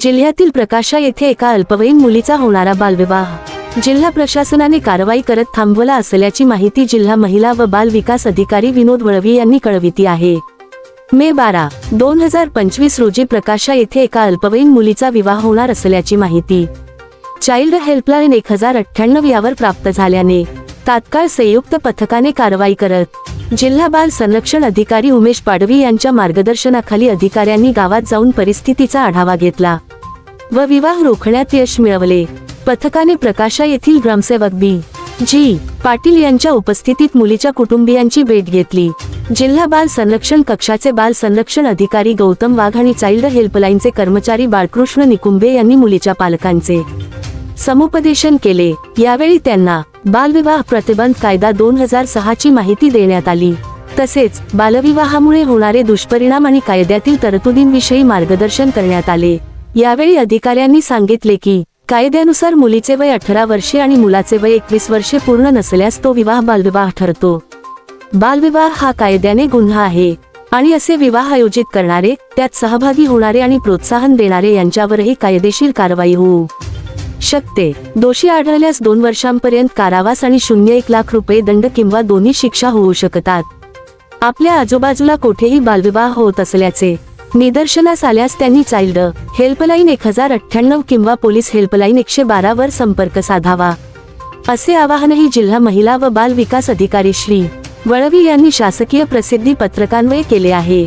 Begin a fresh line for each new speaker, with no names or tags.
जिल्ह्यातील प्रकाशा येथे एका अल्पवयीन मुलीचा होणारा बालविवाह. जिल्हा प्रशासनाने कारवाई करत थांबवला असल्याची माहिती जिल्हा महिला व बाल विकास अधिकारी विनोद वळवी यांनी कळविती आहे. मे बारा दोन हजार पंचवीस रोजी प्रकाशा येथे एका अल्पवयीन मुलीचा विवाह होणार असल्याची माहिती. चाइल्ड हेल्पलाईन एक हजार अठ्ठ्याण्णव यावर प्राप्त झाल्याने तात्काळ संयुक्त पथकाने कारवाई करत जिल्हा बाल संरक्षण अधिकारी उमेश पाडवी यांच्या मार्गदर्शनाखाली अधिकाऱ्यांनी गावात जाऊन परिस्थितीचा आढावा घेतला व विवाह रोखण्यात यश मिळवले. पथकाने प्रकाशा येथील ग्रामसेवक बी. जी. पाटील यांच्या उपस्थितीत मुलीच्या कुटुंबियांची भेट घेतली. जिल्हा बाल संरक्षण कक्षाचे बाल संरक्षण अधिकारी गौतम वाघ आणि चाइल्ड हेल्पलाईनचे कर्मचारी बाळकृष्ण निकुंबे यांनी मुलीच्या पालकांचे समुपदेशन केले. यावेळी त्यांना बालविवाह प्रतिबंध कायदा दोन हजार सहाची माहिती देण्यात आली. तसेच बालविवाहामुळे होणारे दुष्परिणाम आणि कायद्यातील तरतुदींविषयी मार्गदर्शन करण्यात आले. यावेळी अधिकाऱ्यांनी सांगितले की कायद्यानुसार मुलीचे वय अठरा वर्षे आणि मुलाचे वय एकवीस वर्षे पूर्ण नसल्यास तो विवाह बालविवाह ठरतो. बालविवाह हा कायद्याने गुन्हा आहे. आणि असे विवाह आयोजित करणारे त्यात सहभागी होणारे आणि प्रोत्साहन देणारे यांच्यावरही कायदेशीर कारवाई होऊ. शकते. दोषी आढळल्यास दोन वर्षांपर्यंत कारावास आणि शून्य एक लाख रुपये दंड किंवा दोन्ही शिक्षा होऊ शकतात. आपल्या आजूबाजूला कोठेही बालविवाह होत असल्याचे निदर्शनास आल्यास त्यांनी चाइल्ड हेल्पलाईन एक हजार अठ्ठ्याण्णव किंवा पोलीस हेल्पलाईन एकशे बारा वर संपर्क साधावा. असे आवाहनही जिल्हा महिला व बाल विकास अधिकारी श्री वळवी यांनी शासकीय प्रसिद्धी पत्रकान्वये केले आहे.